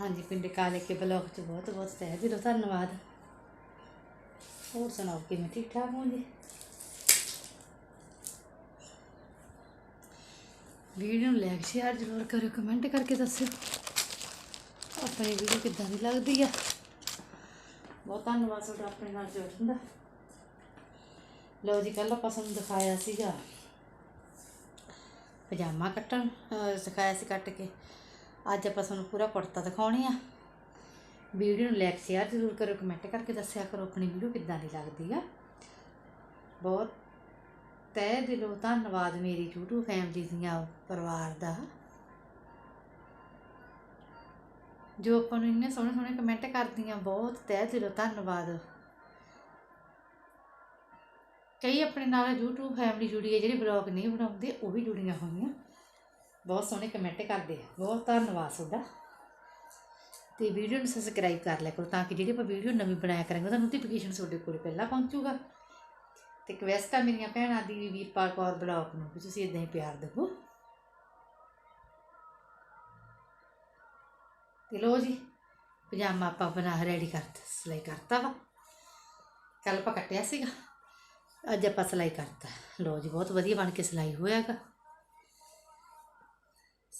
ਹਾਂਜੀ, ਪਿੰਡ ਕਾਲੇ ਕੇ ਬਲੌਗ 'ਚ ਬਹੁਤ ਬਹੁਤ ਤਹਿ ਦਿਲੋਂ ਧੰਨਵਾਦ। ਹੋਰ ਸੁਣਾਓ, ਕਿਵੇਂ ਠੀਕ ਠਾਕ ਹੋ ਜੀ? ਵੀਡੀਓ ਨੂੰ ਲਾਈਕ ਸ਼ੇਅਰ ਜ਼ਰੂਰ ਕਰਿਓ ਕਮੈਂਟ ਕਰਕੇ ਦੱਸਿਓ। ਆਪਣੀ ਵੀਡੀਓ ਕਿੱਦਾਂ ਦੀ ਲੱਗਦੀ ਆ? ਬਹੁਤ ਧੰਨਵਾਦ ਤੁਹਾਡਾ ਆਪਣੇ ਨਾਲ ਜੁੜਨ ਦਾ। ਲਓ ਜੀ ਕੱਲ ਆਪਾਂ ਤੁਹਾਨੂੰ ਦਿਖਾਇਆ ਸੀਗਾ। ਪਜਾਮਾ ਕੱਟਣ ਸਿਖਾਇਆ ਸੀ ਕੱਟ ਕੇ। ਅੱਜ ਆਪਾਂ ਤੁਹਾਨੂੰ ਪੂਰਾ ਕੁੜਤਾ ਦਿਖਾਉਣੇ ਆ। ਵੀਡੀਓ ਨੂੰ ਲਾਈਕ ਸ਼ੇਅਰ ਜ਼ਰੂਰ ਕਰੋ ਕਮੈਂਟ ਕਰਕੇ ਦੱਸਿਆ ਕਰੋ ਆਪਣੀ ਵੀਡੀਓ ਕਿੱਦਾਂ ਦੀ ਲੱਗਦੀ ਆ। ਬਹੁਤ ਤਹਿ ਦਿਲੋਂ ਧੰਨਵਾਦ ਮੇਰੀ YouTube ਫੈਮਿਲੀ ਦੀਆਂ ਪਰਿਵਾਰ ਦਾ। ਜੋ ਆਪਾਂ ਨੂੰ ਇੰਨੇ ਸੋਹਣੇ ਸੋਹਣੇ ਕਮੈਂਟ ਕਰਦੀਆਂ, ਬਹੁਤ ਤਹਿ ਦਿਲੋਂ ਧੰਨਵਾਦ। ਕਈ ਆਪਣੇ ਨਾਲ YouTube ਫੈਮਿਲੀ ਜੁੜੀ ਹੈ ਜਿਹੜੀ ਬਲੌਗ ਨਹੀਂ ਬਣਾਉਂਦੇ, ਉਹ ਵੀ ਜੁੜੀਆਂ ਹੋਈਆਂ। ਬਹੁਤ ਸੋਹਣੇ ਕਮੈਂਟ ਕਰਦੇ ਆ। ਬਹੁਤ ਧੰਨਵਾਦ ਤੁਹਾਡਾ ਤੇ ਵੀਡੀਓ ਨੂੰ ਸਬਸਕ੍ਰਾਈਬ ਕਰ ਲਿਆ ਕਰੋ ਤਾਂ ਕਿ ਜਿਹੜੀ ਆਪਾਂ ਵੀਡੀਓ ਨਵੀਂ ਬਣਾਇਆ ਕਰਾਂਗੇ, ਉਹਦਾ ਨੋਟੀਫਿਕੇਸ਼ਨ ਤੁਹਾਡੇ ਕੋਲ ਪਹਿਲਾਂ ਪਹੁੰਚੂਗਾ। ਤੇ ਰਿਕਵੈਸਟ ਆ ਮੇਰੀਆਂ ਭੈਣਾਂ ਦੀ ਵੀਰਪਾਲ ਕੌਰ ਬਲੌਗ ਨੂੰ ਵੀ ਤੁਸੀਂ ਇਦਾਂ ਹੀ ਪਿਆਰ ਦਿਓ ਤੇ ਲੋ ਜੀ, ਪਜਾਮਾ ਆਪਾਂ ਬਣਾ ਰੈਡੀ ਕਰਤਾ ਸਿਲਾਈ ਕਰਤਾ ਵਾ। ਕੱਲ ਆਪਾਂ ਕੱਟਿਆ ਸੀਗਾ। ਅੱਜ ਆਪਾਂ ਸਿਲਾਈ ਕਰਤਾ। ਲੋ ਜੀ, ਬਹੁਤ ਵਧੀਆ ਬਣ ਕੇ ਸਿਲਾਈ ਹੋਇਆਗਾ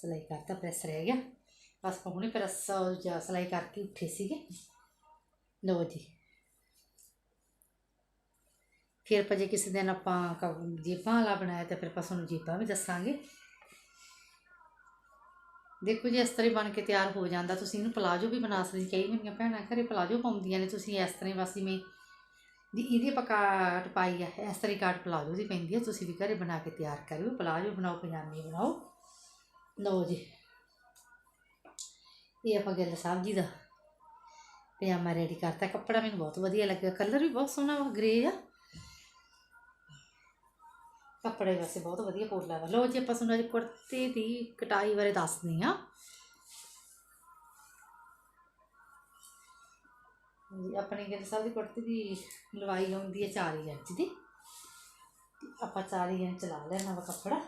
ਸਿਲਾਈ ਕਰਤਾ ਪ੍ਰੈਸ ਰਹਿ ਗਿਆ। ਬਸ ਆਪਾਂ ਹੁਣੇ ਪ੍ਰੈਸ ਜਾਂ ਸਿਲਾਈ ਕਰਕੇ ਉੱਠੇ ਸੀਗੇ। ਲੋ ਜੀ। ਫਿਰ ਆਪਾਂ ਜੇ ਕਿਸੇ ਦਿਨ ਆਪਾਂ ਕ- ਜੇਬਾਂ ਵਾਲਾ ਬਣਾਇਆ ਤਾਂ ਫਿਰ ਆਪਾਂ ਤੁਹਾਨੂੰ ਜੇਬਾਂ ਵੀ ਦੱਸਾਂਗੇ। ਦੇਖੋ ਜੀ, ਇਸ ਤਰ੍ਹਾਂ ਬਣ ਕੇ ਤਿਆਰ ਹੋ ਜਾਂਦਾ। ਤੁਸੀਂ ਇਹਨੂੰ ਪਲਾਜੋ ਵੀ ਬਣਾ ਸਕਦੇ ਕਈ ਮੇਰੀਆਂ ਭੈਣਾਂ ਘਰੇ ਪਲਾਜੋ ਪਾਉਂਦੀਆਂ ਨੇ। ਤੁਸੀਂ ਇਸ ਤਰ੍ਹਾਂ ਹੀ ਬਸ ਇਵੇਂ ਦੀ ਇਹਦੀ ਆਪਾਂ ਕਾਟ ਪਾਈ ਹੈ ਇਸ ਤਰ੍ਹਾਂ ਹੀ ਕਾਟ ਪਲਾਜੋ ਦੀ ਪੈਂਦੀ ਹੈ ਤੁਸੀਂ ਵੀ ਘਰੇ ਬਣਾ ਕੇ ਤਿਆਰ ਕਰਿਓ। ਪਲਾਜੋ ਬਣਾਓ, ਪਜਾਮੀ ਬਣਾਓ। ਲਓ ਜੀ। ਇਹ ਆਪਾਂ ਗਿੱਲ ਸਾਹਿਬ ਜੀ ਦਾ। ਪਜਾਮਾ ਰੈਡੀ ਕਰਤਾ ਕੱਪੜਾ, ਮੈਨੂੰ ਬਹੁਤ ਵਧੀਆ ਲੱਗਿਆ। ਕਲਰ ਵੀ ਬਹੁਤ ਸੋਹਣਾ ਵਾ ਗ੍ਰੇ ਆ। ਕੱਪੜੇ ਵੈਸੇ ਬਹੁਤ ਵਧੀਆ ਪੋਲਾ ਵਾ। ਲਓ ਜੀ, ਆਪਾਂ ਤੁਹਾਨੂੰ ਅੱਜ ਕੁੜਤੇ ਦੀ ਕਟਾਈ ਬਾਰੇ ਦੱਸਦੇ ਆ ਆਪਣੇ ਗਿੱਲ ਸਾਹਿਬ ਦੀ ਕੁੜਤੀ ਦੀ ਲਵਾਈ ਹੁੰਦੀ ਹੈ 4 ਇੰਚ ਦੀ। ਆਪਾਂ 4 ਇੰਚ ਲਾ ਲੈਣਾ ਵਾ ਕੱਪੜਾ।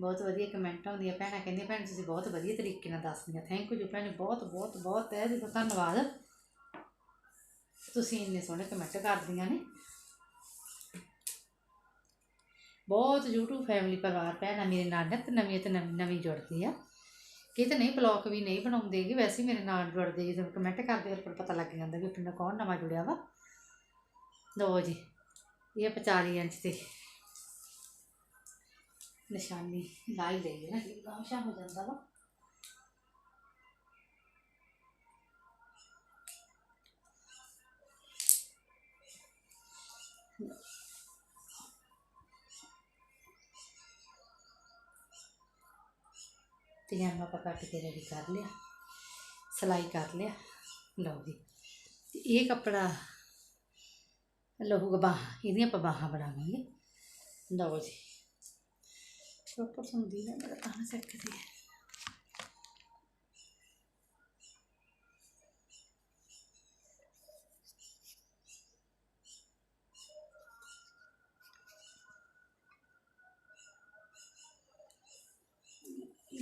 ਬਹੁਤ ਵਧੀਆ ਕਮੈਂਟ ਆਉਂਦੀਆਂ ਭੈਣਾਂ, ਕਹਿੰਦੀਆਂ ਭੈਣ ਤੁਸੀਂ ਬਹੁਤ ਵਧੀਆ ਤਰੀਕੇ ਨਾਲ ਦੱਸਦੀਆਂ ਥੈਂਕ ਯੂ ਜੀ ਭੈਣ ਬਹੁਤ ਬਹੁਤ ਬਹੁਤ, ਤਹਿ ਦਿਲੋਂ ਧੰਨਵਾਦ। ਤੁਸੀਂ ਇੰਨੇ ਸੋਹਣੇ ਕਮੈਂਟ ਕਰਦੀਆਂ ਨੇ। ਬਹੁਤ YouTube ਫੈਮਿਲੀ ਪਰਿਵਾਰ ਭੈਣਾਂ ਮੇਰੇ ਨਾਲ ਨਿੱਤ ਨਵੀਂ ਤੇ ਨਵੀਂ ਨਵੀਂ ਜੁੜਦੀ ਆ। ਕਿਤੇ ਨਹੀਂ ਬਲੌਗ ਵੀ ਨਹੀਂ ਬਣਾਉਂਦੇਗੇ ਵੈਸੇ ਮੇਰੇ ਨਾਲ ਜੁੜਦੇ ਜਦੋਂ ਕਮੈਂਟ ਕਰਦੇ ਫਿਰ ਪਤਾ ਲੱਗ ਜਾਂਦਾ ਵੀ ਪਿੰਡ ਕੌਣ ਨਵਾਂ ਜੁੜਿਆ ਵਾ। ਲਓ ਜੀ, ਇਹ 45 ਇੰਚ ਤੇ। ਨਿਸ਼ਾਨੀ ਲਾਈ ਲਈ ਹੈ। ਨਾ ਇਹ ਗਾਮਸ਼ਾ ਹੋ ਜਾਂਦਾ ਵਾ। ਪਜਾਮਾ ਆਪਾਂ ਕੱਟ ਕੇ ਰੈਡੀ ਕਰ ਲਿਆ ਸਿਲਾਈ ਕਰ ਲਿਆ। ਲਓ ਜੀ ਤੇ ਇਹ ਕੱਪੜਾ ਲਹੂ ਬਾਹ ਇਹਦੀਆਂ ਆਪਾਂ ਬਾਹਾਂ ਬਣਾਵਾਂਗੇ। ਲਓ ਜੀ। ਪ੍ਰੋਪਰ ਸੁਣਦੀ ਨਾ ਮੇਰਾ ਤਾਂ ਸਿੱਖਦੀ ਹੈ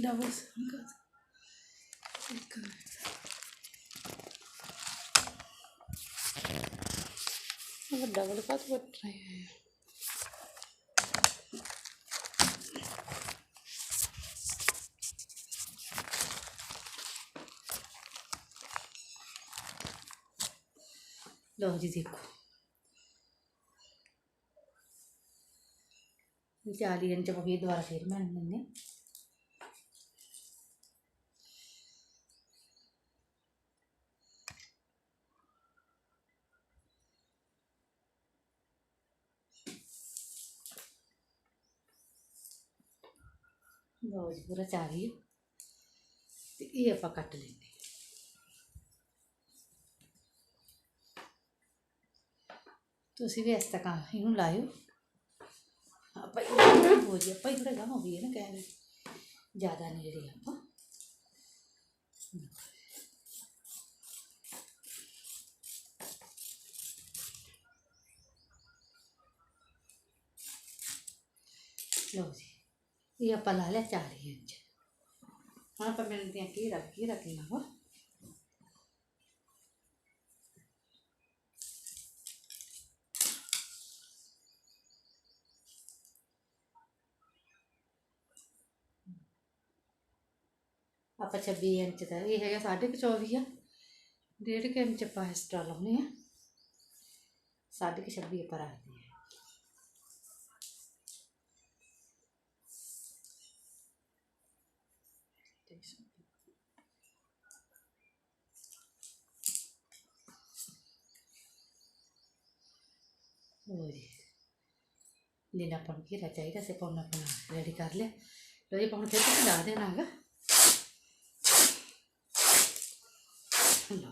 ਡਬਲ ਸੰਗਤ ਇੱਕ ਉਹ ਡਬਲ ਪਾਸ ਬਟ ਰਹੇ ਹੈ ਲਓ ਜੀ ਦੇਖੋ ਇਹ 40 ਇੰਚ ਆਪਾਂ ਫਿਰ ਦੁਬਾਰਾ ਫੇਰ ਬਣ ਲੈਂਦੇ ਲਓ ਜੀ ਪੂਰਾ 40 ਤੇ ਇਹ ਆਪਾਂ ਕੱਟ ਲੈਂਦੇ ਤੁਸੀਂ ਵੀ ਇਸ ਤਰ੍ਹਾਂ ਇਹਨੂੰ ਲਾਇਓ। ਆਪਾਂ ਇਹ ਹੋ ਜੀ ਆਪਾਂ ਥੋੜਾ ਗਾਹ ਹੋ ਗਈ ਹੈ ਨਾ ਕਹਿ ਜ਼ਿਆਦਾ ਨਹੀਂ ਜਿਹੜੀ ਆਪਾਂ। ਲਓ ਜੀ, ਇਹ ਆਪਾਂ ਲਾ ਲਿਆ 4 ਇੰਚ। ਹੁਣ ਆਪਾਂ ਮਿਲਦੇ ਹਾਂ ਕੀ ਰੱਖ ਕੀ ਰੱਖਣਾ ਵਾ? ਆਪਾਂ 26 ਇੰਚ ਦਾ, ਇਹ ਹੈਗਾ ਸਾਢੇ ਕੁ 24 ਆ। ਡੇਢ ਕੁ ਇੰਚ ਆਪਾਂ ਐਕਸਟਰਾ ਲਾਉਣੇ ਆ। ਸਾਢੇ ਕੁ 26 ਆਪਾਂ ਰੱਖਦੇ ਆ। ਹੋਰ ਲੀਨਾ ਪਣ ਘੇਰਾ ਚਾਹੀਦਾ ਸੇ ਪਾਉਣਾ ਆਪਣਾ ਰੈਡੀ ਕਰ ਲਿਆ। ਲੋ ਜੀ ਪਾਉਣ ਫਿਰ ਤੁਸੀਂ ਲਾ ਦੇਣਾ ਹੈਗਾ ਲਓ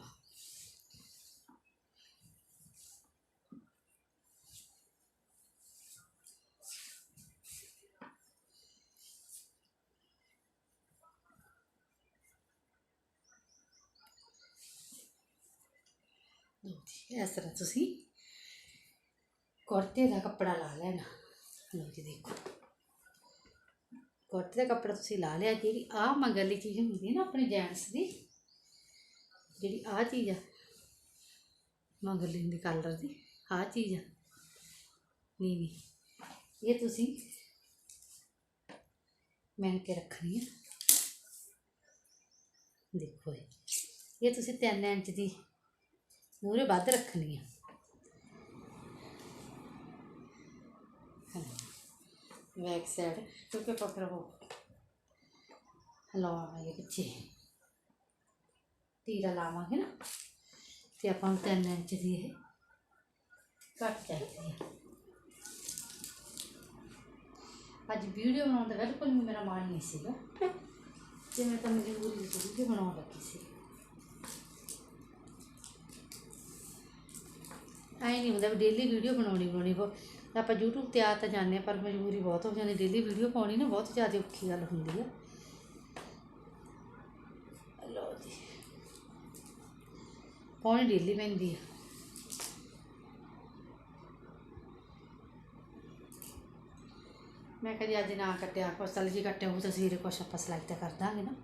ਇਸ ਤਰ੍ਹਾਂ ਤੁਸੀਂ ਕੁੜਤੇ ਦਾ ਕੱਪੜਾ ਲਾ ਲੈਣਾ ਲਓ ਜੀ ਦੇਖੋ ਕੁੜਤੇ ਦਾ ਕੱਪੜਾ ਤੁਸੀਂ ਲਾ ਲਿਆ ਜਿਹੜੀ ਆਹ ਮਗਰਲੀ ਚੀਜ਼ ਹੁੰਦੀ ਹੈ ਨਾ ਆਪਣੇ ਜੈਂਟਸ ਦੀ ਜਿਹੜੀ ਆਹ ਚੀਜ਼ ਆ ਮਗਰਲੀ ਦੀ ਕਲਰ ਦੀ, ਆਹ ਚੀਜ਼ ਆ, ਨੀਵੀਂ। ਇਹ ਤੁਸੀਂ ਮੈਂ ਕੇ ਰੱਖਣੀ ਆ। ਦੇਖੋ ਇਹ। ਇਹ ਤੁਸੀਂ 3 ਇੰਚ ਦੀ ਮੂਰੇ ਵੱਧ ਰੱਖਣੀ ਆ। ਬੈਕ ਸਾਈਡ ਕਿਉਂਕਿ ਆਪਾਂ ਹਲਾਵਾਂਗੇ ਪਿੱਛੇ ਤੀਰਾ ਲਾਵਾਂਗੇ ਨਾ ਤੇ ਆਪਾਂ ਨੂੰ 3 ਇੰਚ ਦੀ ਇਹ ਕੱਟ ਚਾਹੀਦੀ ਹੈ ਅੱਜ ਵੀਡੀਓ ਬਣਾਉਣ ਦਾ ਬਿਲਕੁਲ ਵੀ ਮੇਰਾ ਮਨ ਨਹੀਂ ਸੀਗਾ ਤੇ ਮੈਂ ਤਾਂ ਮਜਬੂਰੀ ਵਿੱਚ ਵੀਡੀਓ ਬਣਾਉਣ ਲੱਗੀ ਸੀ। ਆਈ ਨਹੀਂ ਹੁੰਦਾ ਵੀ ਡੇਲੀ ਵੀਡੀਓ ਬਣਾਉਣੀ ਬਣਾਉਣੀ ਹੋ ਆਪਾਂ YouTube ਤੇ ਆ ਤਾਂ ਜਾਂਦੇ ਹਾਂ, ਪਰ ਮਜਬੂਰੀ ਬਹੁਤ ਹੋ ਜਾਂਦੀ ਡੇਲੀ ਵੀਡੀਓ ਪਾਉਣੀ ਨਾ ਬਹੁਤ ਜ਼ਿਆਦਾ ਔਖੀ ਗੱਲ ਹੁੰਦੀ ਹੈ ਲਓ ਜੀ ਪਾਉਣੀ ਡੇਲੀ ਪੈਂਦੀ ਆ। ਮੈਂ ਕਦੀ ਅੱਜ ਨਾ ਕੱਟਿਆ ਕੁਛ ਸਲਜੀ ਕੱਟਿਆ ਉਹ ਤਸਵੀਰ ਕੁਛ ਆਪਾਂ ਸਿਲਾਈ ਤਾਂ ਕਰ ਦਾਂਗੇ ਨਾ।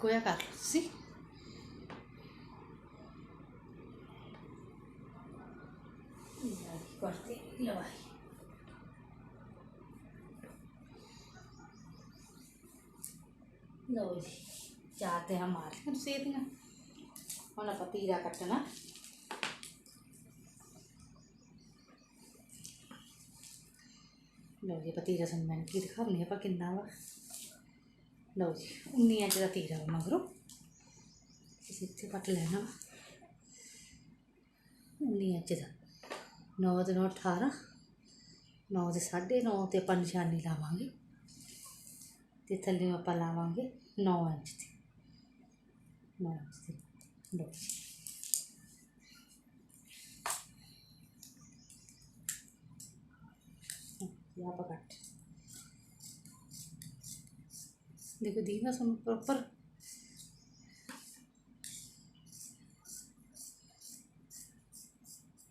ਜਿਹਾ ਕਰ ਲਓ ਤੁਸੀਂ ਕਰਤੇ ਲਵਾਈ ਲਓ ਜੀ ਚਾਰ ਤੇ ਹਮ ਮਾਰ ਲਿਆ ਤੁਸੀਂ ਇਹਦੀਆਂ ਹੁਣ ਆਪਾਂ ਤੀਰਾ ਕੱਟਣਾ ਲਓ ਜੀ ਆਪਾਂ ਤੀਰਾ ਸਾਨੂੰ ਮੈਂ ਕੀ ਦਿਖਾਉਣੀ ਆਪਾਂ ਕਿੰਨਾ ਵਾ ਲਓ ਜੀ 19 ਇੰਚ ਦਾ ਤੀਰਾ ਮਗਰੋਂ। ਤੁਸੀਂ ਇੱਥੇ ਕੱਟ ਲੈਣਾ ਵਾ। 19 ਇੰਚ ਦਾ। 9 ਦੇ 9 18 9 ਦੇ 9.5 ਤੇ ਆਪਾਂ ਨਿਸ਼ਾਨੀ ਲਾਵਾਂਗੇ। ਤੇ ਥੱਲੇ ਆਪਾਂ ਲਾਵਾਂਗੇ 9 ਇੰਚ ਦੀ। 9 ਇੰਚ ਦੀ। ਲਓ ਜੀ। ਇਹ ਆਪਾਂ ਕੱਟ ਦੇਖੋ ਦੀਨਾ ਸਾਨੂੰ ਪ੍ਰੋਪਰ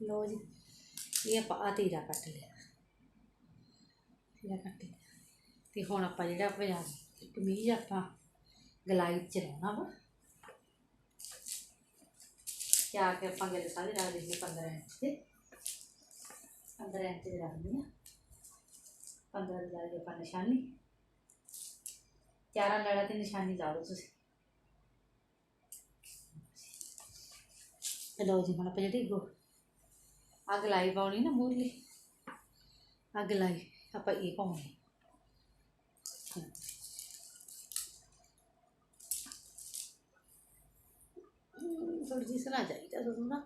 ਲਓ ਜੀ, ਇਹ ਆਪਾਂ ਆ ਤੀਰਾ ਕੱਟ ਲਿਆ। ਤੀਰਾ ਕੱਟ ਲਿਆ। ਤੇ ਹੁਣ ਆਪਾਂ ਜਿਹੜਾ ਪਜਾਮੀ ਕਮੀਜ਼ ਆਪਾਂ ਗਲਾਈ ਚ ਲਾਉਣਾ ਵਾ। ਕਿਆ ਕਿ ਆਪਾਂ ਗਲੇ ਸਾਰੇ ਰੱਖ ਦਿੰਦੇ 15 ਇੰਚ ਤੇ 15 ਇੰਚ ਦੇ ਰੱਖਦੇ ਆ 15 ਦੀ ਆਪਾਂ ਨਿਸ਼ਾਨੀ। ਚਾਰਾਂ ਲੜਾ ਤੇ ਨਿਸ਼ਾਨੀ ਲਾ ਲਓ ਤੁਸੀਂ। ਲਓ ਜੀ, ਹੁਣ ਆਪਾਂ ਜਿਹੜੀ ਗੋ ਅੱਗ ਲਾਈ ਪਾਉਣੀ ਨਾ ਮੂਰਲੀ, ਅੱਗ ਲਾਈ, ਆਪਾਂ ਇਹ ਪਾਉਣੀ। ਥੋੜੀ ਜਿਹੀ ਸਨਾ ਚਾਹੀਦਾ ਤੁਹਾਨੂੰ ਨਾ।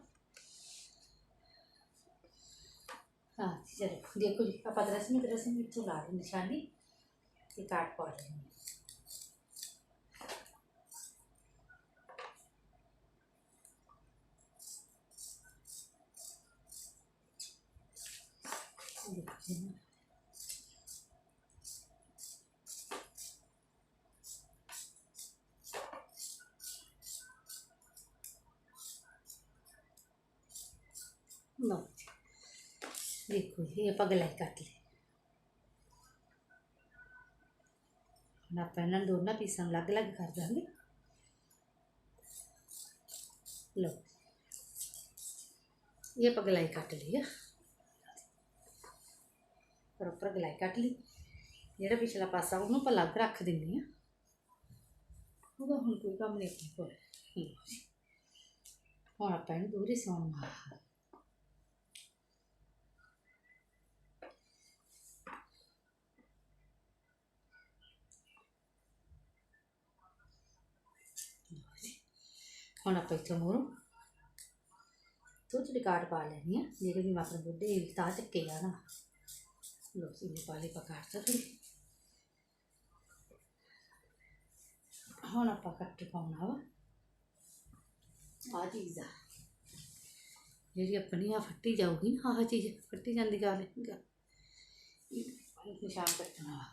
ਹਾਂ, ਚਲੋ, ਦੇਖੋ ਜੀ, ਆਪਾਂ ਦਰਸ ਵਿੱਚ ਦਰਸ ਵਿੱਚ ਲਾ ਦੇ ਨਿਸ਼ਾਨੀ ਤੇ ਕਾਟ ਪਾ ਲੈਣੀ ਲਓ ਜੀ। ਦੇਖੋ ਇਹ ਆਪਾਂ ਗਲਾਈ ਕੱਟ ਲਈ ਹੁਣ ਆਪਾਂ ਇਹਨਾਂ ਦੋਨਾਂ ਪੀਸਾਂ ਨੂੰ ਅਲੱਗ-ਅਲੱਗ ਕਰ ਦਾਂਗੇ ਲਓ ਇਹ ਆਪਾਂ ਗਲਾਈ ਕੱਟ ਲਈ ਆ ਪ੍ਰੋਪਰ ਗਲਾਈ ਕੱਟ ਲਈ। ਜਿਹੜਾ ਪਿਛਲਾ ਪਾਸਾ ਉਹਨੂੰ ਆਪਾਂ ਅਲੱਗ ਰੱਖ ਦਿੰਨੀ ਆ ਉਹਦਾ ਹੁਣ ਕੋਈ ਕੰਮ ਨਹੀਂ ਆਪਣੇ ਕੋਲ। ਹੁਣ ਆਪਾਂ ਇਹਨੂੰ ਦੂਰੀ ਸਿਉਣ ਹੁਣ ਆਪਾਂ ਇੱਥੋਂ ਮੂਹਰੋਂ ਥੋੜੀ ਕਾਟ ਪਾ ਲੈਣੀ ਆ ਜਿਹੜੇ ਵੀ ਮਤਲਬ ਬੁੱਢੇ ਤਾਂ ਚੱਕੇ ਆ ਨਾ ਲੋ ਸੀ ਇਹ ਪਾਲੇ ਪਕਾੜ ਹੁਣ ਆਪਾਂ ਕੱਟ ਪਾਉਣਾ ਵਾ ਆ ਚੀਜ਼ ਆ ਜਿਹੜੀ ਆਪਣੀ ਆ ਫੱਟੀ ਜਾਊਗੀ ਨਾ ਆਹ ਚੀਜ਼ ਫੱਟੀ ਜਾਂਦੀ ਗੱਲ ਗੱਲ ਇਹ ਨਿਸ਼ਾਨ ਕੱਟਣਾ ਵਾ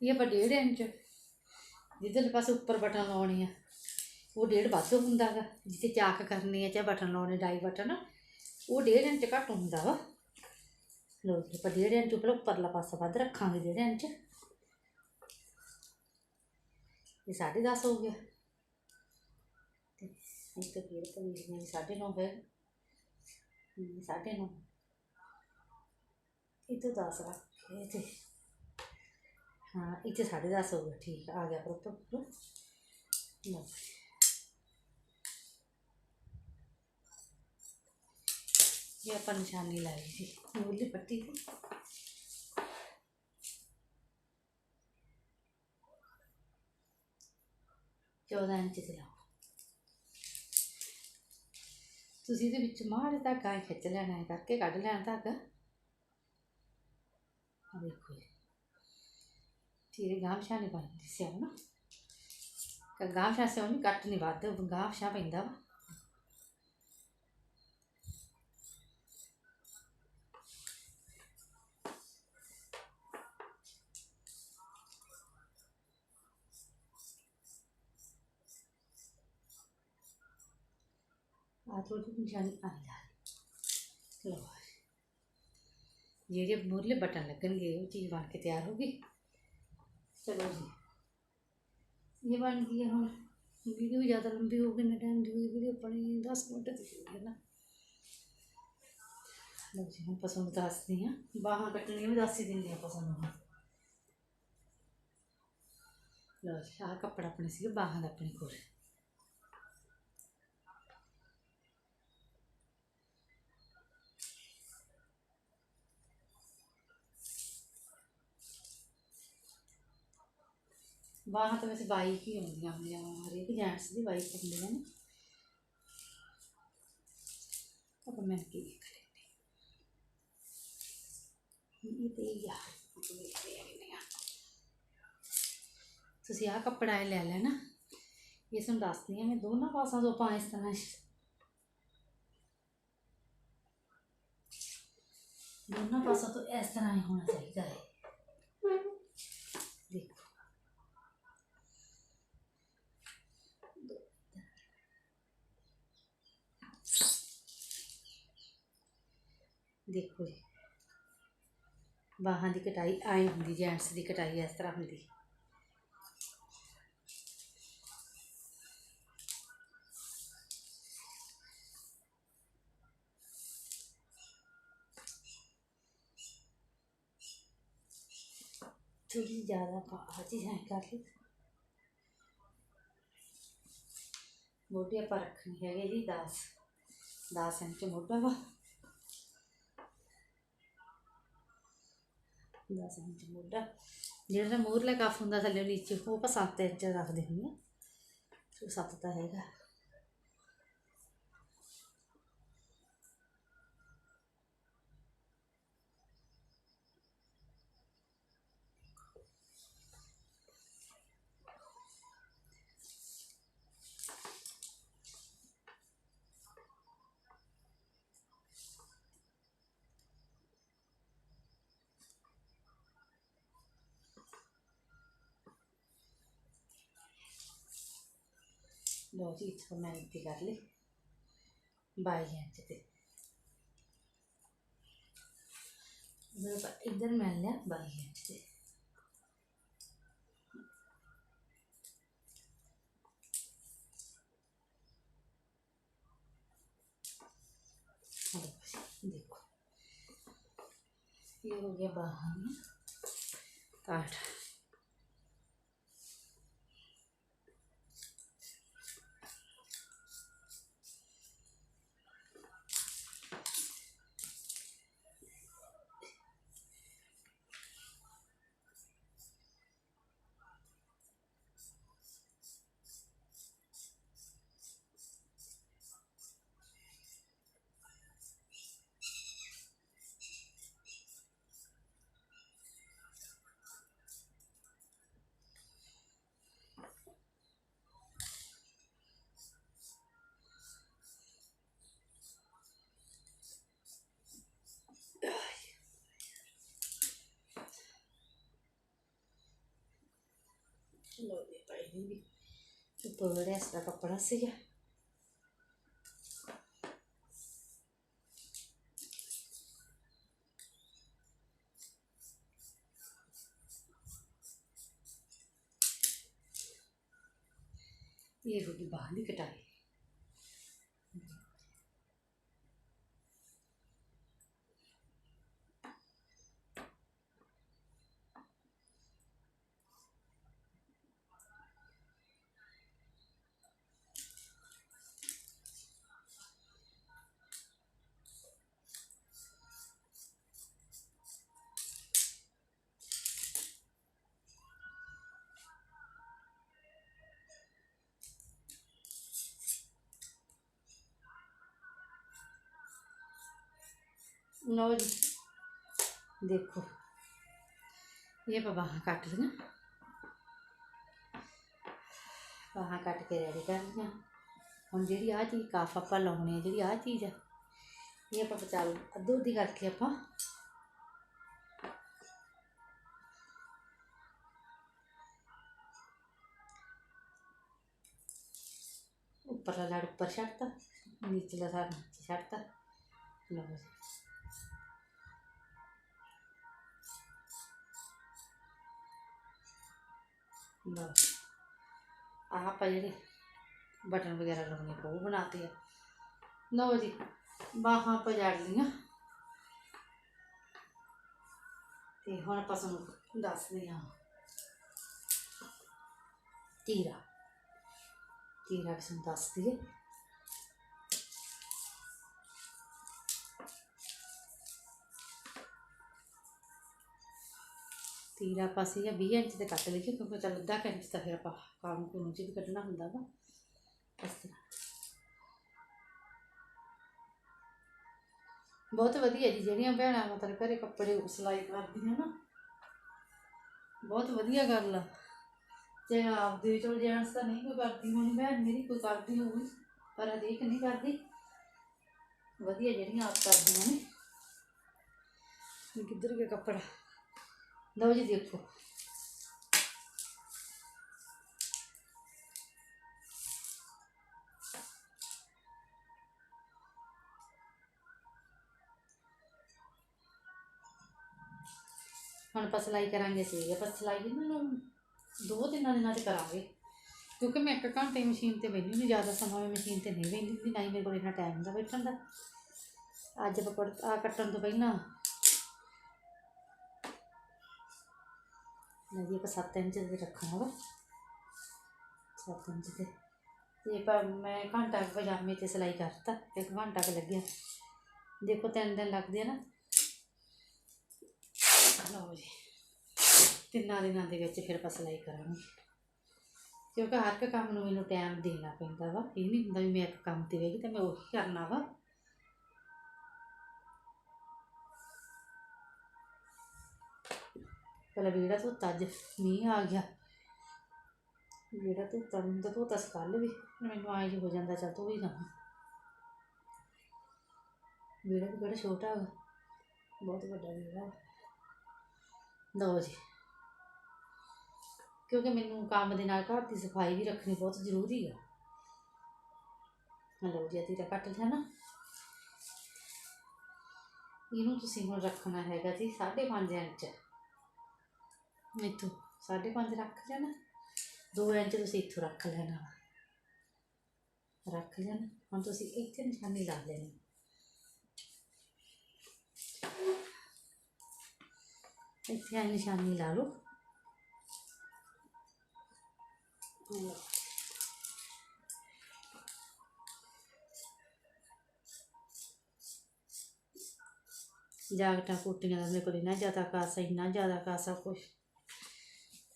ਇਹ ਆਪਾਂ ਡੇਢ ਇੰਚ ਜਿੱਧਰਲੇ ਪਾਸੇ ਉੱਪਰ ਬਟਨ ਲਾਉਣੇ ਆ ਉਹ ਡੇਢ ਵੱਧ ਹੁੰਦਾ ਗਾ ਜਿੱਥੇ ਚਾਕ ਕਰਨੀ ਆ ਚਾਹੇ ਬਟਨ ਲਾਉਣੇ ਡਾਈ ਬਟਨ ਉਹ ਡੇਢ ਇੰਚ ਘੱਟ ਹੁੰਦਾ ਵਾ। ਲੋ ਜੀ ਆਪਾਂ ਡੇਢ ਇੰਚ ਉੱਪਰ ਉੱਪਰਲਾ ਪਾਸਾ ਵੱਧ ਰੱਖਾਂਗੇ ਡੇਢ ਇੰਚ। ਇਹ ਸਾਢੇ ਦਸ ਹੋ ਗਿਆ। ਤੇ ਇੱਥੇ ਫੇਰ ਪਲੀਜ਼ ਨਹੀਂ ਸਾਢੇ ਨੌ ਹੈ ਹਮ, ਸਾਢੇ ਨੌ। ਇਹ ਤੋਂ 10 ਰੱਖ ਇਹ ਤੇ। ਹਾਂ, ਇੱਥੇ ਸਾਢੇ ਦਸ ਹੋ ਗਿਆ ਠੀਕ ਆ ਗਿਆ ਪ੍ਰੋਪਰ ਲਓ ਇਹ ਆਪਾਂ ਨਿਸ਼ਾਨੀ ਲਾਈ ਸੀ ਮੂਲੀ ਪੱਟੀ ਤੇ। ਚੌਦਾਂ ਇੰਚ ਤੇ ਤੁਸੀਂ ਇਹਦੇ ਵਿੱਚ ਮਾੜੇ ਧਾਗਾ ਖਿੱਚ ਲੈਣਾ ਹੈ, ਕਰਕੇ ਕੱਢ ਲੈਣਾ ਧਾਗਾ। ਆ ਦੇਖੋ ਜੀ ਤੇਰੇ ਗਾਮਸ਼ਾ ਨਹੀਂ ਪਾਉਂਦੀ ਸਿਆਉ ਨਾ। ਕਿ ਗਾਮਸ਼ਾ ਸਿਆਉ ਨਹੀਂ ਕੱਟ ਨਹੀਂ ਵੱਧ ਗਾਮਸ਼ਾ ਪੈਂਦਾ ਵਾ। ਆ ਥੋੜੀ ਨਿਸ਼ਾਨੀ ਆ ਜਾ। ਲਓ ਚਲੋ ਜੀ। ਇਹ ਬਣ ਗਈ ਹੈ ਹੁਣ। ਵੀਡੀਓ ਜ਼ਿਆਦਾ ਲੰਬੀ ਹੋ ਗਈ ਨਾ ਟਾਈਮ ਦੀ ਹੋਈ ਵੀਡੀਓ ਆਪਣੀ 10 ਮਿੰਟ ਦੀ ਹੋਈ ਹੈ ਨਾ। ਲਓ ਜੀ, ਹੁਣ ਪਸੰਦ ਦੱਸਦੀ ਹਾਂ। ਬਾਹਾਂ ਕੱਟਣੀਆਂ ਵੀ ਦੱਸ ਹੀ ਦਿੰਦੀ ਹਾਂ ਪਸੰਦ ਹੁਣ। ਲਓ ਜੀ, ਆਹ ਕੱਪੜਾ ਆਪਣੇ ਸੀ ਬਾਹਾਂ ਦਾ ਆਪਣੇ ਕੋਲ। ਬਾਹਾਂ ਤਾਂ ਵੈਸੇ ਬਾਈਕ ਹੀ ਹੁੰਦੀਆਂ ਹੁੰਦੀਆਂ ਹਰੇਕ ਜੈਂਟਸ ਦੀ ਬਾਈਕ ਹੁੰਦੀਆਂ ਨੇ। ਆਪਾਂ ਮੈਂ ਕੀ ਦੇਖ ਲੈਂਦੇ ਇਹ ਤੇ ਯਾਰ ਵੇਖਦੇ ਆ ਤੁਸੀਂ ਆਹ ਕੱਪੜਾ ਲੈ ਲੈਣਾ ਇਹ ਤੁਹਾਨੂੰ ਦੱਸਦੀ ਆ ਮੈਂ ਦੋਨਾਂ ਪਾਸਾਂ ਤੋਂ ਆਪਾਂ ਇਸ ਤਰ੍ਹਾਂ ਦੋਨਾਂ ਪਾਸਾਂ ਤੋਂ ਇਸ ਤਰ੍ਹਾਂ ਹੀ ਹੋਣਾ ਚਾਹੀਦਾ ਹੈ ਦੇਖੋ ਦੇਖੋ ਜੀ। ਬਾਹਾਂ ਦੀ ਕਟਾਈ ਐਂ ਹੁੰਦੀ ਜੈਂਟਸ ਦੀ ਕਟਾਈ ਇਸ ਤਰ੍ਹਾਂ ਹੁੰਦੀ। ਥੋੜੀ ਜ਼ਿਆਦਾ ਆਹ ਚੀਜ਼ ਐਂ ਕਰ ਲਈ। ਮੋਢੇ ਆਪਾਂ ਰੱਖਣੀ ਹੈਗੇ ਜੀ 10 10 ਇੰਚ ਮੋਢਾ ਵਾ। 10 ਇੰਚ ਮੋਢਾ। ਜਿਹੜਾ ਮੂਰਲਾ ਕਫ ਹੁੰਦਾ ਥੱਲੇ ਨੀਚੇ ਉਹ ਆਪਾਂ 7 ਇੰਚ ਰੱਖਦੇ ਹੁੰਦੇ ਆ ਸੋ 7 ਤਾਂ ਹੈਗਾ। ਲਓ ਜੀ ਇੱਥੋਂ ਮੈਂ ਇੱਥੇ ਕਰ ਲਈ 22 ਇੰਚ ਤੇ ਮੈਂ ਇੱਧਰ ਮੈਂ ਲਿਆ 22 ਇੰਚ ਤੇ और देखो ये हो गया बाहर में काट लो ये पाई भी ऊपर बड़े ऐसा कपड़ा सीगा ये होगी बाहर की कटाई ਲਓ ਜੀ। ਦੇਖੋ। ਇਹ ਆਪਾਂ ਬਾਹਾਂ ਕੱਟ ਲਈਆਂ। ਬਾਹਾਂ ਕੱਟ ਕੇ ਰੈਡੀ ਕਰ ਲਈਆਂ। ਹੁਣ ਜਿਹੜੀ ਆਹ ਚੀਜ਼ ਕਾਫ ਆਪਾਂ ਲਾਉਣੀ ਹੈ ਜਿਹੜੀ ਆਹ ਚੀਜ਼ ਹੈ ਇਹ ਆਪਾਂ ਬਚਾ ਲਓ। ਅੱਧੋ ਅੱਧੀ ਕਰਕੇ ਆਪਾਂ ਉੱਪਰਲਾ ਲੜ ਉੱਪਰ ਛੱਡਤਾ, ਨੀਚਲਾ ਸਾਰਾ ਨੀਚੇ ਛੱਡਤਾ। ਲਓ ਜੀ ਆਹ ਆਪਾਂ ਜਿਹੜੇ ਬਟਨ ਵਗੈਰਾ ਲਾਉਣੇ ਪਏ ਉਹ ਬਣਾਤੇ ਆ। ਲਓ ਜੀ, ਬਾਹਾਂ ਪਜਾੜ ਲਈਆਂ। ਤੇ ਹੁਣ ਆਪਾਂ ਤੁਹਾਨੂੰ ਦੱਸਦੇ ਹਾਂ। ਤੀਰਾ। ਤੀਰਾ ਵੀ ਤੁਹਾਨੂੰ ਦੱਸ ਤੀਰਾ ਆਪਾਂ ਸੀ 20 ਇੰਚ ਤੇ ਕੱਟ ਲਈਏ ਕਿਉਂਕਿ ਚੱਲ ਅੱਧਾ ਇੰਚ ਤਾਂ ਫਿਰ ਆਪਾਂ ਕੰਮ ਕੋਲੋਂ ਚ ਵੀ ਕੱਢਣਾ ਹੁੰਦਾ ਵਾ। ਇਸ ਤਰ੍ਹਾਂ। ਬਹੁਤ ਵਧੀਆ ਜੀ, ਜਿਹੜੀਆਂ ਭੈਣਾਂ ਮਤਲਬ ਘਰੇ ਕੱਪੜੇ ਸਿਲਾਈ ਕਰਦੀਆਂ ਨਾ, ਬਹੁਤ ਵਧੀਆ ਗੱਲ ਆ। ਜੇ ਆਪਦੇ ਚਲ ਜੈਂਟਸ ਤਾਂ ਨਹੀਂ ਕੋਈ ਕਰਦੀ ਹੋਣੀ ਭੈਣ ਮੇਰੀ, ਕੋਈ ਕਰਦੀ ਹੋਊਗੀ, ਪਰ ਦੇਖ ਨਹੀਂ ਕਰਦੀ। ਵਧੀਆ ਜਿਹੜੀਆਂ ਆਪ ਕਰਦੀਆਂ ਨੇ। ਕਿੱਧਰ ਗਿਆ ਕੱਪੜਾ? ਲਓ ਜੀ ਦੇਖੋ ਹੁਣ ਆਪਾਂ ਸਿਲਾਈ ਕਰਾਂਗੇ ਸੀ ਆਪਾਂ ਸਿਲਾਈ ਇਹਨਾਂ ਨੂੰ ਦੋ ਤਿੰਨਾਂ ਦਿਨਾਂ 'ਚ ਕਰਾਂਗੇ। ਕਿਉਂਕਿ ਮੈਂ ਇੱਕ ਘੰਟੇ ਮਸ਼ੀਨ ਤੇ ਬੈਠੀ ਨਹੀਂ ਜ਼ਿਆਦਾ ਸਮਾਂ ਮੈਂ ਮਸ਼ੀਨ ਤੇ ਨਹੀਂ ਬੈਠੀ ਹੁੰਦੀ, ਨਾ ਹੀ ਮੇਰੇ ਕੋਲ ਇੰਨਾ ਟਾਈਮ ਹੁੰਦਾ ਬੈਠਣ ਦਾ। ਅੱਜ ਆਪਾਂ ਆ ਕੱਟਣ ਤੋਂ ਪਹਿਲਾਂ ਮੈਂ ਜੀ ਆਪਾਂ 7 ਇੰਚ ਦੇ ਰੱਖਣਾ ਵਾ 7 ਇੰਚ ਤੇ ਤੇ ਪਰ ਮੈਂ ਘੰਟਾ ਪਜਾਮੇ ਤੇ ਸਿਲਾਈ ਕਰਤਾ, ਇੱਕ ਘੰਟਾ ਕੁ ਲੱਗਿਆ। ਦੇਖੋ ਤਿੰਨ ਦਿਨ ਲੱਗਦੇ ਆ ਨਾ। ਲਓ ਜੀ, ਤਿੰਨਾਂ ਦਿਨਾਂ ਦੇ ਵਿੱਚ ਫਿਰ ਆਪਾਂ ਸਿਲਾਈ ਕਰਾਂਗੇ। ਕਿਉਂਕਿ ਹਰ ਇੱਕ ਕੰਮ ਨੂੰ ਮੈਨੂੰ ਟਾਈਮ ਦੇਣਾ ਪੈਂਦਾ ਵਾ। ਇਹ ਨਹੀਂ ਹੁੰਦਾ ਵੀ ਮੈਂ ਇੱਕ ਕੰਮ ਤੇ ਵੇਗੀ ਤੇ ਮੈਂ ਉਹੀ ਕਰਨਾ ਵਾ। ਪਹਿਲਾਂ ਵਿਹੜਾ ਧੋਤਾ, ਅੱਜ ਮੀਂਹ ਆ ਗਿਆ। ਵਿਹੜਾ ਧੋਤਾ ਨੂੰ ਤਾਂ ਧੋਤਾ ਸੀ ਕੱਲ੍ਹ ਵੀ ਮੈਨੂੰ ਆਏ ਹੋ ਜਾਂਦਾ, ਚੱਲ ਧੋ ਹੀ ਨਾ ਵੀੜਾ ਵੀ ਬੜਾ ਛੋਟਾ ਹੈਗਾ ਬਹੁਤ ਵੱਡਾ ਵਿਹੜਾ ਲਓ ਜੀ। ਕਿਉਂਕਿ ਮੈਨੂੰ ਕੰਮ ਦੇ ਨਾਲ ਘਰ ਦੀ ਸਫ਼ਾਈ ਵੀ ਰੱਖਣੀ ਬਹੁਤ ਜ਼ਰੂਰੀ ਆ। ਲਓ ਜੀ ਅਧੀਰਾ ਕੱਟ ਲਿਆ ਨਾ। ਇਹਨੂੰ ਤੁਸੀਂ ਹੁਣ ਰੱਖਣਾ ਹੈਗਾ ਜੀ 5.5 ਇੰਚ। ਇੱਥੋਂ 5.5 ਰੱਖ ਲੈਣਾ 2 ਇੰਚ ਤੁਸੀਂ ਇੱਥੋਂ ਰੱਖ ਲੈਣਾ ਰੱਖ ਲੈਣਾ ਹੁਣ ਤੁਸੀਂ ਇੱਥੇ ਨਿਸ਼ਾਨੀ ਲਾ ਲੈਣੀ। ਇੱਥੇ ਆ ਨਿਸ਼ਾਨੀ ਲਾ ਲਓ। ਲਓ। ਜਾਗਟਾਂ ਕੋਟੀਆਂ ਦਾ ਮੇਰੇ ਕੋਲ ਇੰਨਾ ਜ਼ਿਆਦਾ ਕਾਸਾ ਇੰਨਾ ਜ਼ਿਆਦਾ ਕਾਸਾ ਕੁਛ।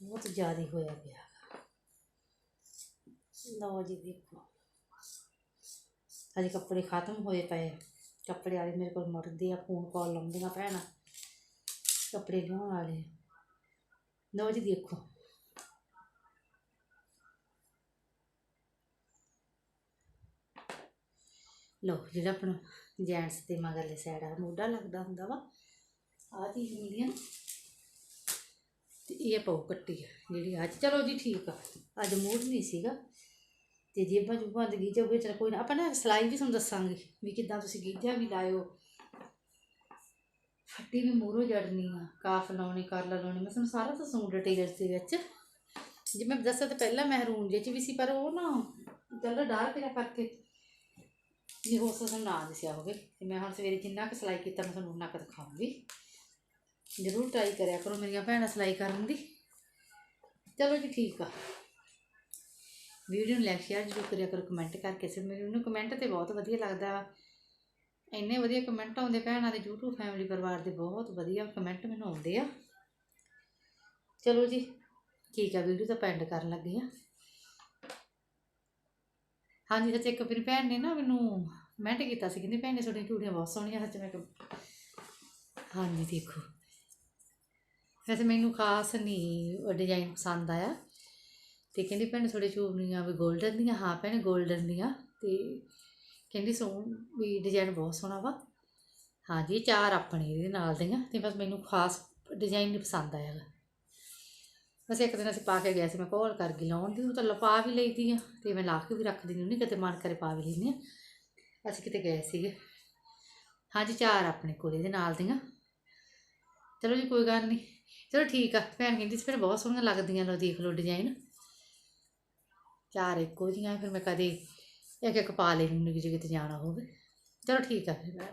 ਬਹੁਤ ਜ਼ਿਆਦਾ ਹੋਇਆ ਪਿਆ ਲਓ ਜੀ ਦੇਖੋ। ਅਜੇ ਕੱਪੜੇ ਖਤਮ ਹੋਏ ਪਏ ਕੱਪੜੇ ਵਾਲੇ ਮੇਰੇ ਕੋਲ ਮਰਦੇ ਆ ਫੋਨ ਕਾਲ ਲਾਉਂਦੀਆਂ ਭੈਣਾਂ। ਕੱਪੜੇ ਲਿਆਉਣ ਵਾਲੇ ਲਓ ਜੀ ਦੇਖੋ। ਲਓ ਜਿਹੜਾ ਆਪਣਾ ਜੈਂਟਸ ਦੇ ਮਗਰਲੇ ਸਾਈਡ ਆ, ਮੋਢਾ ਲੱਗਦਾ ਹੁੰਦਾ ਵਾ, ਆਹ ਚੀਜ਼ ਹੁੰਦੀ ਤੇ ਇਹ ਪਾਉ ਕੱਟੀ ਆ, ਜਿਹੜੀ ਅੱਜ। ਚਲੋ ਜੀ ਠੀਕ ਆ, ਅੱਜ ਮੂਡ ਨਹੀਂ ਸੀਗਾ। ਤੇ ਜੇਬਾਂ ਜੁਬਾਂ ਦੇ ਗੀਜੇ ਹੋਏ ਚਲ ਕੋਈ ਨਾ, ਆਪਾਂ ਨਾ ਸਿਲਾਈ ਵੀ ਤੁਹਾਨੂੰ ਦੱਸਾਂਗੇ ਵੀ ਕਿੱਦਾਂ ਤੁਸੀਂ ਗੀਜਾ ਵੀ ਲਾਇਓ। ਫੱਟੀ ਵੀ ਮੂਰੋ ਜੜਨੀ ਆ, ਕਾਫ ਲਾਉਣੀ, ਕਰਲਾ ਲਾਉਣੀ, ਮੈਂ ਤੁਹਾਨੂੰ ਸਾਰਾ ਦੱਸੂ ਡਿਟੇਲਸ ਦੇ ਵਿੱਚ। ਜਿਵੇਂ ਮੈਂ ਦੱਸਿਆ ਤਾਂ ਪਹਿਲਾਂ ਮਹਿਰੂਨ ਜੇ ਚ ਵੀ ਸੀ, ਪਰ ਉਹ ਨਾ ਕਲਰ ਡਾਰਕ ਜਿਹਾ ਕਰਕੇ। ਜੇ ਹੋ ਸਕਦਾ ਨਾ ਦਿਸਿਆ ਹੋਵੇ, ਤੇ ਮੈਂ ਹੁਣ ਸਵੇਰੇ ਜਿੰਨਾ ਕੁ ਸਿਲਾਈ ਕੀਤਾ, ਮੈਂ ਤੁਹਾਨੂੰ ਉਨਾ ਕੁ ਦਿਖਾਉਂਗੀ। ਜ਼ਰੂਰ ਟਰਾਈ ਕਰਿਆ ਕਰੋ, ਮੇਰੀਆਂ ਭੈਣਾਂ ਸਿਲਾਈ ਕਰਨ ਦੀ। ਚਲੋ ਜੀ, ਠੀਕ ਆ। ਵੀਡੀਓ ਨੂੰ ਲਾਈਕ ਸ਼ੇਅਰ ਜ਼ਰੂਰ ਕਰਿਆ ਕਰੋ ਕਮੈਂਟ ਕਰਕੇ ਸੇ ਮੈਨੂੰ ਕਮੈਂਟ ਤੇ ਬਹੁਤ ਵਧੀਆ ਲੱਗਦਾ। ਇੰਨੇ ਵਧੀਆ ਕਮੈਂਟ ਆਉਂਦੇ ਭੈਣਾਂ ਦੇ, YouTube ਫੈਮਿਲੀ ਪਰਿਵਾਰ ਦੇ ਬਹੁਤ ਵਧੀਆ ਕਮੈਂਟ ਮੈਨੂੰ ਆਉਂਦੇ ਆ। ਚਲੋ ਜੀ, ਠੀਕ ਆ, ਵੀਡੀਓ ਤਾਂ ਪੈਂਡ ਕਰਨ ਲੱਗੇ ਆ। ਹਾਂਜੀ ਸੱਚ ਇੱਕ ਮੇਰੀ ਭੈਣ ਨੇ ਨਾ ਮੈਨੂੰ ਕਮੈਂਟ ਕੀਤਾ ਸੀ, ਕਹਿੰਦੀ ਭੈਣ ਨੇ ਤੁਹਾਡੀਆਂ ਚੂੜੀਆਂ ਬਹੁਤ ਸੋਹਣੀਆਂ ਸੱਚ ਮੈਂ ਹਾਂਜੀ, ਦੇਖੋ। ਵੈਸੇ ਮੈਨੂੰ ਖਾਸ ਨਹੀਂ ਡਿਜ਼ਾਈਨ ਪਸੰਦ ਆਇਆ। ਤੇ ਕਹਿੰਦੀ ਭੈਣ ਤੁਹਾਡੇ ਚੂੜੀਆਂ ਵੀ 골ਡਨ ਦੀਆਂ, ਹਾਂ ਭੈਣ 골ਡਨ ਦੀਆਂ। ਤੇ ਕਹਿੰਦੀ ਸੋ ਵੀ ਡਿਜ਼ਾਈਨ ਬਹੁਤ ਸੋਹਣਾ ਵਾ। ਹਾਂਜੀ ਚਾਰ ਆਪਣੇ ਇਹਦੇ ਨਾਲ ਦੀਆਂ ਤੇ ਬਸ ਮੈਨੂੰ ਖਾਸ ਡਿਜ਼ਾਈਨ ਨਹੀਂ ਪਸੰਦ ਆਇਆ। ਬਸ ਇੱਕ ਦਿਨ ਅਸੀਂ ਪਾ ਕੇ ਗਿਆ ਸੀ, ਮੈਂ ਕੋਲ ਕਰ ਗਈ ਲਾਉਣ ਦੀ, ਉਹ ਤਾਂ ਲਪਾ ਵੀ ਲਈਦੀ ਆ ਤੇ ਮੈਂ ਲਾ ਕੇ ਵੀ ਰੱਖ ਦਿੰਦੀ ਹੁੰਦੀ ਕਿਤੇ ਮਨ ਕਰੇ ਪਾ ਵੀ ਲੈਂਦੀ ਆ ਅਸੀਂ ਕਿਤੇ ਗਏ ਸੀਗੇ। ਹਾਂਜੀ ਚਾਰ ਆਪਣੇ ਕੋਲ ਇਹਦੇ ਨਾਲ ਦੀਆਂ। ਚਲੋ ਜੀ, ਕੋਈ ਗੱਲ ਨਹੀਂ। ਚਲੋ ਠੀਕ ਆ, ਭੈਣ ਕਹਿੰਦੀ ਸੀ ਫਿਰ ਬਹੁਤ ਸੋਹਣੀਆਂ ਲੱਗਦੀਆਂ ਲੋ ਦੇਖ ਲਓ ਡਿਜ਼ਾਈਨ ਚਾਰ ਇੱਕੋ ਜਿਹੀਆਂ, ਫਿਰ ਮੈਂ ਕਦੇ ਇੱਕ ਇੱਕ ਪਾ ਲੈਣੀ ਜੇ ਕਿਤੇ ਜਾਣਾ ਹੋਵੇ। ਚਲੋ ਠੀਕ ਆ ਫਿਰ ਮੈਂ